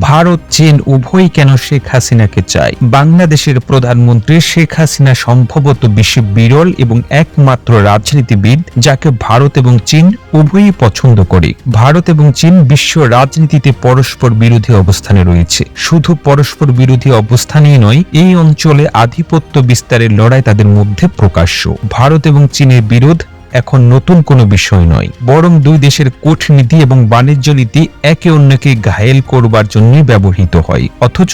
ভারত, চীন উভয়ই কেন শেখ হাসিনাকে চায়? বাংলাদেশের প্রধানমন্ত্রী শেখ হাসিনা সম্ভবত বিশ্বে বিরল এবং একমাত্র রাজনীতিবিদ, যাকে ভারত এবং চীন উভয়ই পছন্দ করে। ভারত এবং চীন বিশ্ব রাজনীতিতে পরস্পর বিরোধী অবস্থানে রয়েছে। শুধু পরস্পর বিরোধী অবস্থানেই নয়, এই অঞ্চলে আধিপত্য বিস্তারের লড়াই তাদের মধ্যে প্রকাশ্য। ভারত এবং চীনের বিরোধ এখন নতুন কোনো বিষয় নয়, বরং দুই দেশের কূটনীতি এবং বাণিজ্য নীতি একে অন্যকে ঘায়েল করবার জন্য ব্যবহৃত হয়। অথচ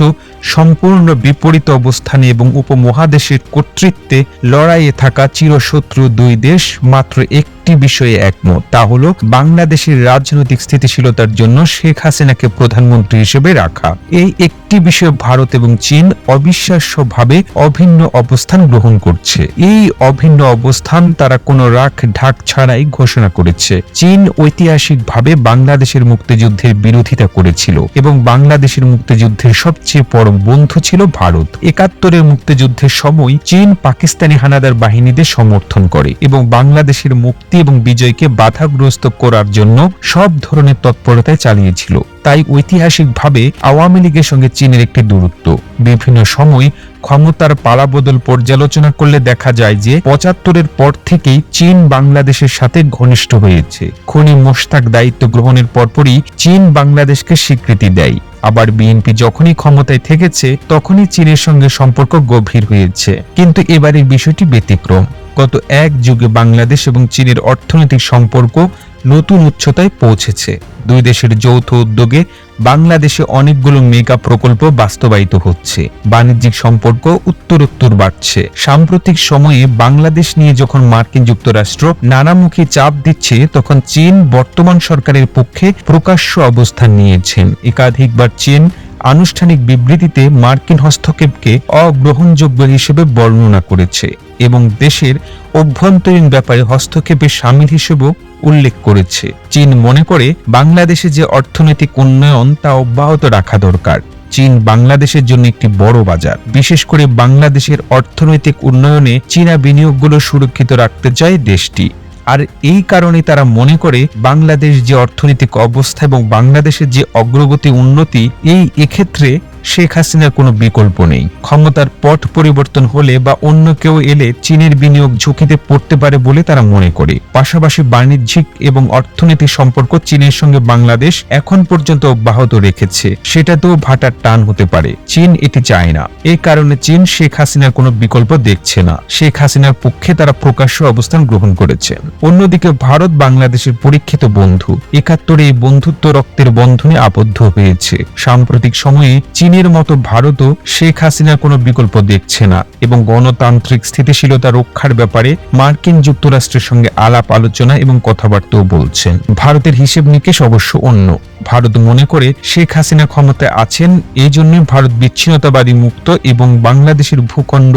সম্পূর্ণ বিপরীত অবস্থানে এবং উপমহাদেশের কর্তৃত্বে লড়াইয়ে থাকা চিরশত্রু দুই দেশ মাত্র একটি বিষয়ে একমত। তা হল, বাংলাদেশের রাজনৈতিক স্থিতিশীলতার জন্য শেখ হাসিনাকে প্রধানমন্ত্রী হিসেবে রাখা। এই একটি বিষয়ে ভারত এবং চীন অবিশ্বাস্যভাবে অভিন্ন অবস্থান গ্রহণ করছে। এই অভিন্ন অবস্থান তারা কোনো রাখ ঢাক ছাড়াই ঘোষণা করেছে। চীন ঐতিহাসিকভাবে বাংলাদেশের মুক্তিযুদ্ধের বিরোধিতা করেছিল এবং বাংলাদেশের মুক্তিযুদ্ধের সবচেয়ে পরম বন্ধু ছিল ভারত। একাত্তরের মুক্তিযুদ্ধের সময় চীন পাকিস্তানি হানাদার বাহিনীদের সমর্থন করে এবং বাংলাদেশের মুক্তি এবং বিজয়কে বাধাগ্রস্ত করার জন্য সব ধরনের তৎপরতায় চালিয়েছিল। তাই ঐতিহাসিকভাবে আওয়ামী লীগের সঙ্গে চীনের একটি দূরত্ব। বিভিন্ন সময় ক্ষমতার পালাবদল পর্যালোচনা করলে দেখা যায় যে পঁচাত্তরের পর থেকেই চীন বাংলাদেশের সাথে ঘনিষ্ঠ হয়েছে। খনি মোশতাক দায়িত্ব গ্রহণের পরপরই চীন বাংলাদেশকে স্বীকৃতি দেয়। আবার বিএনপি যখনই ক্ষমতায় থেকেছে, তখনই চীনের সঙ্গে সম্পর্ক গভীর হয়েছে। কিন্তু এবারের বিষয়টি ব্যতিক্রম। গত এক যুগে বাংলাদেশ এবং চীনের অর্থনৈতিক সম্পর্ক নতুন উচ্চতায় পৌঁছেছে। দুই দেশের যৌথ উদ্যোগে বাংলাদেশে অনেকগুলো মেগা প্রকল্প বাস্তবায়িত হচ্ছে। বাণিজ্যিক সম্পর্ক উত্তরোত্তর বাড়ছে। সাম্প্রতিক সময়ে বাংলাদেশ নিয়ে যখন মার্কিন যুক্তরাষ্ট্র নানামুখী চাপ দিচ্ছে, তখন চীন বর্তমান সরকারের পক্ষে প্রকাশ্য অবস্থান নিয়েছেন একাধিকবার চীন আনুষ্ঠানিক বিবৃতিতে মার্কিন হস্তক্ষেপকে অগ্রহণযোগ্য হিসেবে বর্ণনা করেছে এবং দেশের অভ্যন্তরীণ ব্যাপারে হস্তক্ষেপের সামিল হিসেবেও উল্লেখ করেছে। চীন মনে করে বাংলাদেশে যে অর্থনৈতিক উন্নয়ন তা অব্যাহত রাখা দরকার। চীন বাংলাদেশের জন্য একটি বড় বাজার। বিশেষ করে বাংলাদেশের অর্থনৈতিক উন্নয়নে চীনা বিনিয়োগগুলো সুরক্ষিত রাখতে চায় দেশটি। আর এই কারণে তারা মনে করে বাংলাদেশ যে অর্থনৈতিক অবস্থা এবং বাংলাদেশের যে অগ্রগতি উন্নতি, এই এক্ষেত্রে শেখ হাসিনার কোনো বিকল্প নেই। ক্ষমতার পথ পরিবর্তন হলে বা অন্য কেউ এলে চীনের বিনিয়োগ ঝুঁকিতে পড়তে পারে বলে তারা মনে করে। পাশাপাশি বাণিজ্যিক এবং অর্থনৈতিক সম্পর্ক চীনের সঙ্গে বাংলাদেশ এখন পর্যন্ত অব্যাহত রেখেছে। সেটাতেও ভাটার টান হতে পারে। চীন এটি চায় না। এই কারণে চীন শেখ হাসিনার কোনো বিকল্প দেখছে না। শেখ হাসিনার পক্ষে তারা প্রকাশ্য অবস্থান গ্রহণ করেছে। অন্যদিকে ভারত বাংলাদেশের পরীক্ষিত বন্ধু। একাত্তরে এই বন্ধুত্ব রক্তের বন্ধনে আবদ্ধ হয়েছে। সাম্প্রতিক সময়ে চীনের চীনের মতো ভারতও শেখ হাসিনার কোনো বিকল্প দেখছে না এবং গণতান্ত্রিক স্থিতিশীলতা রক্ষার ব্যাপারে মার্কিন যুক্তরাষ্ট্রের সঙ্গে আলাপ আলোচনা এবং কথাবার্তাও বলছেন। ভারতের হিসেব নিকেশ অবশ্য অন্য। ভারত মনে করে শেখ হাসিনা ক্ষমতায় আছেন এই জন্য ভারত বিচ্ছিন্নতাবাদী মুক্ত এবং বাংলাদেশের ভূখণ্ড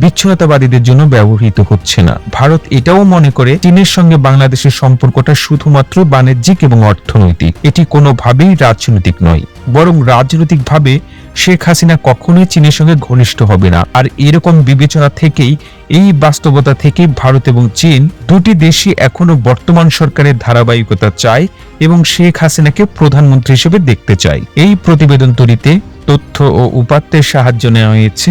বিচ্ছিন্নতাবাদীদের জন্য ব্যবহৃত হচ্ছে না। ভারত এটাও মনে করে চীনের সঙ্গে বাংলাদেশের সম্পর্কটা শুধুমাত্র বাণিজ্যিক এবং অর্থনৈতিক। এটি কোনোভাবেই রাজনৈতিক নয়, বরং রাজনৈতিকভাবে শেখ হাসিনা কখনোই চীনের সঙ্গে ঘনিষ্ঠ হবে না। আর এরকম বিবেচনা থেকেই, এই বাস্তবতা থেকে ভারত এবং চীন দুটি দেশই এখনও বর্তমান সরকারের ধারাবাহিকতা চায় এবং শেখ হাসিনাকে প্রধানমন্ত্রী হিসেবে দেখতে চায়। এই প্রতিবেদন তৈরিতে তথ্য ও উপাত্তের সাহায্য নেওয়া হয়েছে